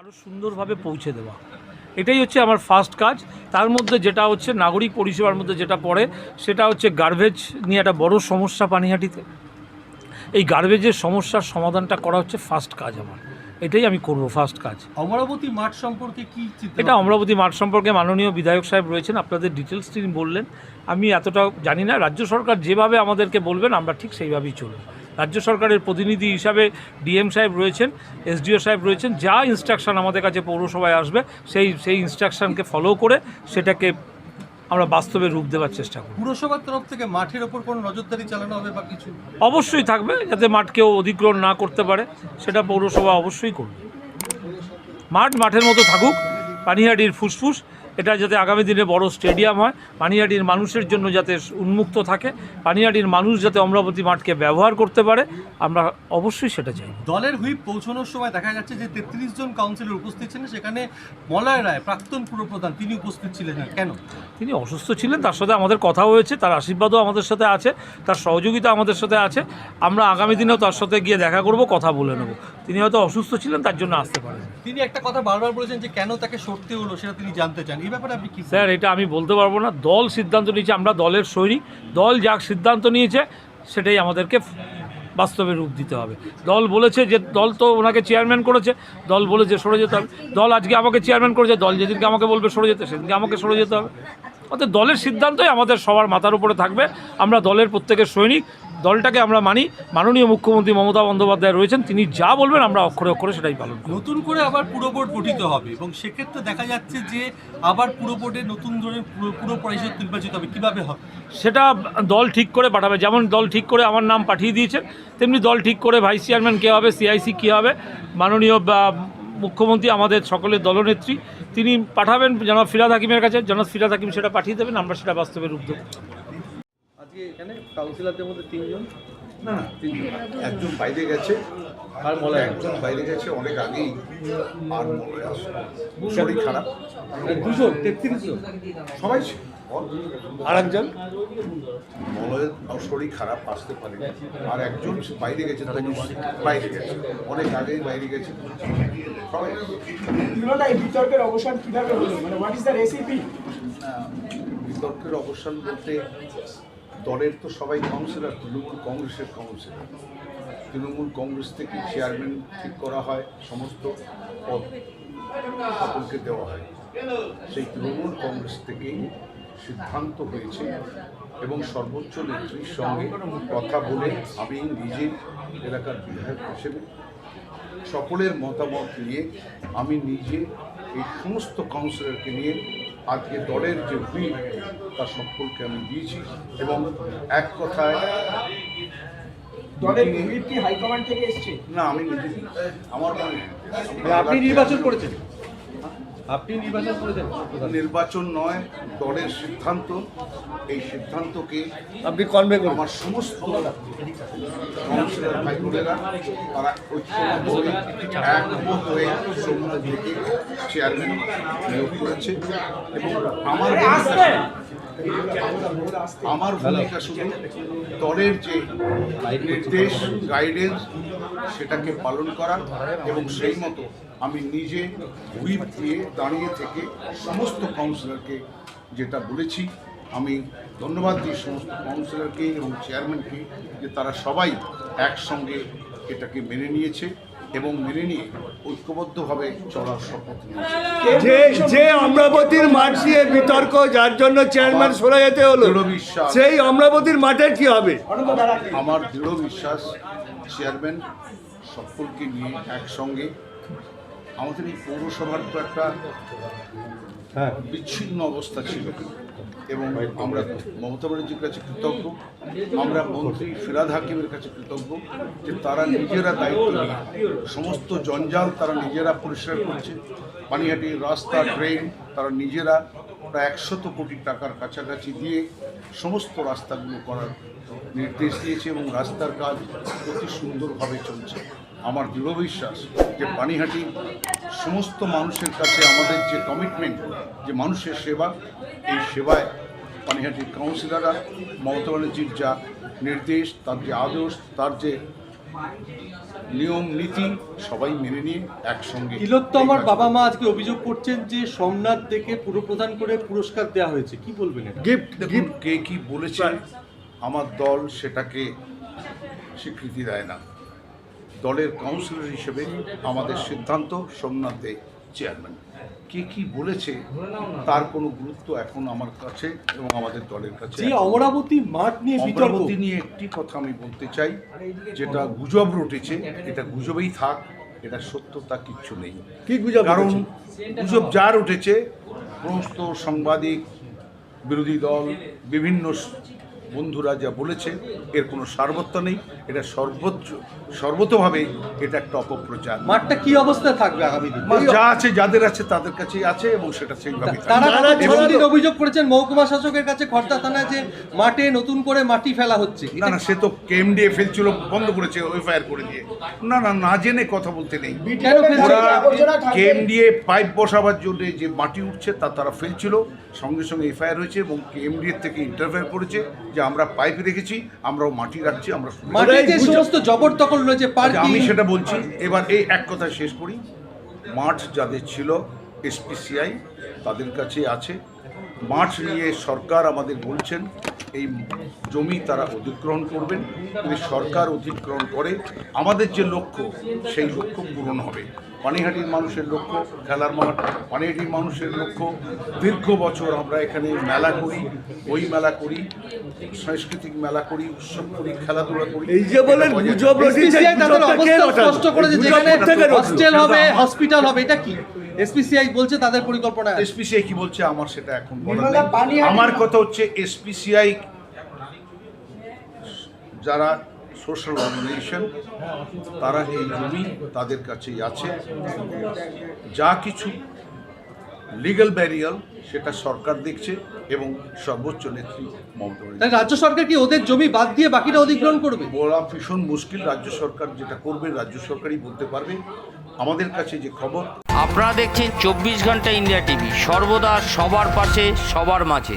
আরও সুন্দরভাবে পৌঁছে দেওয়া। এটাই হচ্ছে আমার ফার্স্ট কাজ। তার মধ্যে যেটা হচ্ছে নাগরিক পরিষেবার মধ্যে যেটা পড়ে সেটা হচ্ছে গার্বেজ নিয়ে একটা বড় সমস্যা পানিহাটিতে। এই গার্বেজের সমস্যার সমাধানটা করা হচ্ছে ফার্স্ট কাজ আমার। এটাই আমি করব ফার্স্ট কাজ। অমরাবতী মাঠ সম্পর্কে কি এটা অমরাবতী মাঠ সম্পর্কে মাননীয় বিধায়ক সাহেব রয়েছেন আপনাদের ডিটেলস তিনি বললেন। আমি এতটা জানি না রাজ্য সরকার যেভাবে আমাদেরকে বলবেন আমরা ঠিক সেইভাবেই চলব। রাজ্য সরকারের প্রতিনিধি হিসাবে ডিএম সাহেব রয়েছেন এসডিও সাহেব রয়েছেন যা ইনস্ট্রাকশন আমাদের কাছে পৌরসভায় আসবে সেই সেই ইনস্ট্রাকশনকে ফলো করে সেটাকে আমরা বাস্তবে রূপ দেওয়ার চেষ্টা করি পুরসভার তরফ থেকে মাঠের ওপর কোনো নজরদারি চালানো হবে বা কিছু? অবশ্যই থাকবে যাতে মাঠ কেউ অধিগ্রহণ না করতে পারে সেটা পৌরসভা অবশ্যই করবে। মাঠ মাঠের মতো থাকুক পানিহাটির ফুসফুস এটা যাতে আগামী দিনে বড় স্টেডিয়াম হয় পানিহাটির মানুষের জন্য যাতে উন্মুক্ত থাকে পানিহাটির মানুষ যাতে অমরাবতী মাঠকে ব্যবহার করতে পারে আমরা অবশ্যই সেটা চাই। দলের হুইপ পৌঁছানোর সময় দেখা যাচ্ছে যে তেত্রিশ জন কাউন্সিলর উপস্থিত ছিলেন সেখানে মলয় রায় প্রাক্তন পুরপ্রধান তিনি উপস্থিত ছিলেন। না কেন? তিনি অসুস্থ ছিলেন তার সাথে আমাদের কথা হয়েছে তার আশীর্বাদও আমাদের সাথে আছে তার সহযোগিতা আমাদের সাথে আছে। আমরা আগামী দিনেও তার সাথে গিয়ে দেখা করব কথা বলে নেব। তিনি হয়তো অসুস্থ ছিলেন তার জন্য আসতে পারেন। তিনি একটা কথা বারবার বলেছেন যে কেন তাকে সরতে হলো সেটা তিনি জানতে চান। এই ব্যাপারে আপনি কি স্যার এটা আমি বলতে পারব না। দল সিদ্ধান্ত নিয়েছে আমরা দলের সৈনিক। দল যা সিদ্ধান্ত নিয়েছে সেটাই আমাদেরকে বাস্তবে রূপ দিতে হবে। দল বলেছে যে দল তো ওনাকে চেয়ারম্যান করেছে দল বলেছে সরে যেতে হবে। দল আজকে আমাকে চেয়ারম্যান করেছে দল যেদিনকে আমাকে বলবে সরে যেতে সেদিনকে আমাকে সরে যেতে হবে। অর্থাৎ দলের সিদ্ধান্তই আমাদের সবার মাথার উপরে থাকবে। আমরা দলের প্রত্যেকের সৈনিক দলটাকে আমরা মানি। মাননীয় মুখ্যমন্ত্রী মমতা বন্দ্যোপাধ্যায় রয়েছেন তিনি যা বলবেন আমরা অক্ষরে অক্ষরে সেটাই পালন করব। নতুন করে আবার পুরো বোর্ড গঠিত হবে এবং সেক্ষেত্রে দেখা যাচ্ছে যে আবার পুরো বোর্ডে নতুন ধরনের পুরো পুরো পরিষদ নির্বাচিত হবে। কীভাবে হবে? সেটা দল ঠিক করে পাঠাবে। যেমন দল ঠিক করে আমার নাম পাঠিয়ে দিয়েছে তেমনি দল ঠিক করে ভাইস চেয়ারম্যান কী হবে সিআইসি কী হবে মাননীয় মুখ্যমন্ত্রী আমাদের সকলের দলনেত্রী তিনি পাঠাবেন। জনাব ফিরাদ হাকিমের কাছে জনাব ফিরাদ হাকিম সেটা পাঠিয়ে দেবেন আমরা সেটা বাস্তবে রূপ দেবো আজকে এখানে কাউন্সিলরদের মধ্যে তিনজন? না না তিনজন। একজন বাইরে গেছে। আর মলয় একজন বাইরে গেছে অনেক আগেই। আর মনে আছে। শরীর খারাপ। দুজন? তেত্রিশ জন? সবাই আর একজন মলয়ের শরীর খারাপ আসতে পারে আর একজন বাইরে গেছে বাইরে গেছে। অনেক আগেই বাইরে গেছে। সবাই এই বিতর্কের অবসান কীভাবে হলো? মানে হোয়াট ইজ দ্য রেসিপি বিতর্কের অবসান বলতে দলের তো সবাই কাউন্সিলর তৃণমূল কংগ্রেসের কাউন্সিলর তৃণমূল কংগ্রেস থেকে চেয়ারম্যান ঠিক করা হয়, সমস্ত পদ সকলকে দেওয়া হয়। সেই তৃণমূল কংগ্রেস থেকেই সিদ্ধান্ত হয়েছে এবং সর্বোচ্চ নেত্রীর সঙ্গে কথা বলে আমি নিজের এলাকার বিধায়ক হিসেবে সকলের মতামত নিয়ে আমি নিজে এই সমস্ত কাউন্সিলরকে নিয়ে আজকে দলের যে হুইল তার সম্পর্কে আমি দিয়েছি এবং এক কথায় দলের meeting-এ- কি হাইকমান্ড থেকে এসছে? না আমি নিজে আমার মনে আপনি নির্বাচন করেছেন? আপনি নির্বাচন করেছেন? নির্বাচন নয় দলের সিদ্ধান্ত। এই সিদ্ধান্তকে আপনি কনভে আমার সমস্ত ভাই বোনেরা তারা ঐক্যবদ্ধ হয়ে একমত হয়ে সোমনাথ থেকে চেয়ারম্যান নিয়োগ করেছে। এবং আমার আমার ভূমিকা শুধু দলের যে নির্দেশ গাইডেন্স সেটাকে পালন করা এবং সেই মতো আমি নিজে হুইপ দিয়ে দাঁড়িয়ে থেকে সমস্ত কাউন্সিলরকে যেটা বলেছি আমি ধন্যবাদ দিই সমস্ত কাউন্সিলরকে এবং চেয়ারম্যানকে যে তারা সবাই একসঙ্গে এটাকে মেনে নিয়েছে এবং মেনে নিয়ে ঐক্যবদ্ধভাবে চলার শপথ নিয়েছে। যে যে অমরাবতীর মাঠ নিয়ে বিতর্ক যার জন্য চেয়ারম্যান সরে যেতে হলো দৃঢ় বিশ্বাস। সেই অমরাবতীর মাঠের কি হবে? আমার দৃঢ় বিশ্বাস চেয়ারম্যান সকলকে নিয়ে একসঙ্গে আমাদের এই পৌরসভার তো একটা বিচ্ছিন্ন অবস্থা ছিল। এবং আমরা মমতা ব্যানার্জির কাছে কৃতজ্ঞ আমরা মন্ত্রী ফিরাদ হাকিমের কাছে কৃতজ্ঞ যে তারা নিজেরা দায়িত্ব নিয়ে সমস্ত জঞ্জাল তারা নিজেরা পরিষ্কার করছে। পানিহাটির রাস্তা ড্রেন তারা নিজেরা প্রায় একশত কোটি টাকার কাছাকাছি দিয়ে সমস্ত রাস্তাগুলো করার নির্দেশ দিয়েছে এবং রাস্তার কাজ অতি সুন্দরভাবে চলছে। আমার দৃঢ় বিশ্বাস যে পানিহাটি সমস্ত মানুষের কাছে আমাদের যে কমিটমেন্ট যে মানুষের সেবা, এই সেবায় পানিহাটির কাউন্সিলররা মমতা ব্যানার্জির যা নির্দেশ, তার যে আদর্শ, তার যে নিয়ম নীতি সবাই মেনে নিয়ে একসঙ্গে তিলোত্তমার বাবা মা আজকে অভিযোগ করছেন যে সোমনাথ থেকে পুরপ্রধান করে পুরস্কার দেওয়া হয়েছে। কি বলবেন এটা? গিফট দেখুন কে কি বলেছে আমার দল সেটাকে স্বীকৃতি দেয় না। দলের কাউন্সিলর হিসেবে আমাদের সিদ্ধান্ত সোমনাথ সোমনাথে চেয়ারম্যান কে কি বলেছে তার কোনো গুরুত্ব এখন আমার কাছে এবং আমাদের দলের কাছে যে অমরাবতী মাঠ নিয়ে বিতর্ক। অমরাবতী নিয়ে একটি কথা আমি বলতে চাই যেটা গুজব রটেছে এটা গুজবেই থাক এটা সত্যতা কিচ্ছু নেই। কি গুজব কারণ গুজব যার উঠেছে সমস্ত সাংবাদিক বিরোধী দল বিভিন্ন বন্ধুরা যা বলেছে এর কোনো সার্বত্য নেই এটা সর্বোচ্চ সর্বতভাবে এটা একটা অপপ্রচার। মাঠটা কি অবস্থায় থাকবে আগামী দিন? যা আছে যাদের আছে তাদের কাছেই আছে এবং সেটা সেইভাবে তারা অভিযোগ করেছেন মহকুমা শাসকের কাছে খর্দা থানায় যে মাঠে নতুন করে মাটি ফেলা হচ্ছে না না সে তো কেএমডিএ ফেলছিল বন্ধ করেছে এফআইআর করে দিয়ে। না না না জেনে কথা বলতে নেই। কেন ফেলছে? ওরা আবর্জনা কেএমডিএ পাইপ বসাবার জন্য যে মাটি উঠছে তা তারা ফেলছিল। সঙ্গে সঙ্গে এফআইআর হয়েছে এবং কেএমডিএ থেকে ইন্টারফেয়ার করেছে। যে আমরা পাইপ রেখেছি আমরাও মাটি রাখছি আমরা সমস্ত জবরদখল রয়েছে আচ্ছা, আমি সেটা বলছি এবার এই এক কথা শেষ করি। মাঠ যাদের ছিল এসপিসিআই তাদের কাছে আছে। মাঠ নিয়ে সরকার আমাদের বলছেন এই জমি তারা অধিগ্রহণ করবেন। যদি সরকার অধিগ্রহণ করে আমাদের যে লক্ষ্য সেই লক্ষ্য পূরণ হবে। পানিহাটির মানুষের লক্ষ্য খেলার মাঠ পানিহাটির মানুষের লক্ষ্য। দীর্ঘ বছর আমরা এখানে মেলা করি বই মেলা করি সাংস্কৃতিক মেলা করি উৎসব করি খেলাধুলা করি। এই যে বলেন গুজব? স্পষ্ট করেছে গুজব যেখানে হস্টেল হবে হসপিটাল হবে এটা কি? এসপিসিআই বলছে তাদের পরিকল্পনা এসপিসিআই কি বলছে? আমার সেটা এখন আমার কথা হচ্ছে এসপিসিআই যারা সোশ্যাল অর্গানাইজেশন তারা এই জমি তাদের কাছেই আছে। যা কিছু লিগ্যাল ব্যারিয়াল সেটা সরকার দেখছে এবং সর্বোচ্চ নেত্রী মমতা তাই রাজ্য সরকার কি ওদের জমি বাদ দিয়ে বাকিটা অধিগ্রহণ করবে? বলা ভীষণ মুশকিল রাজ্য সরকার যেটা করবে রাজ্য সরকারই বলতে পারবে। আমাদের কাছে যে খবর আপনারা দেখছেন চব্বিশ ঘণ্টা ইন্ডিয়া টিভি সর্বদা সবার পাশে সবার মাঝে।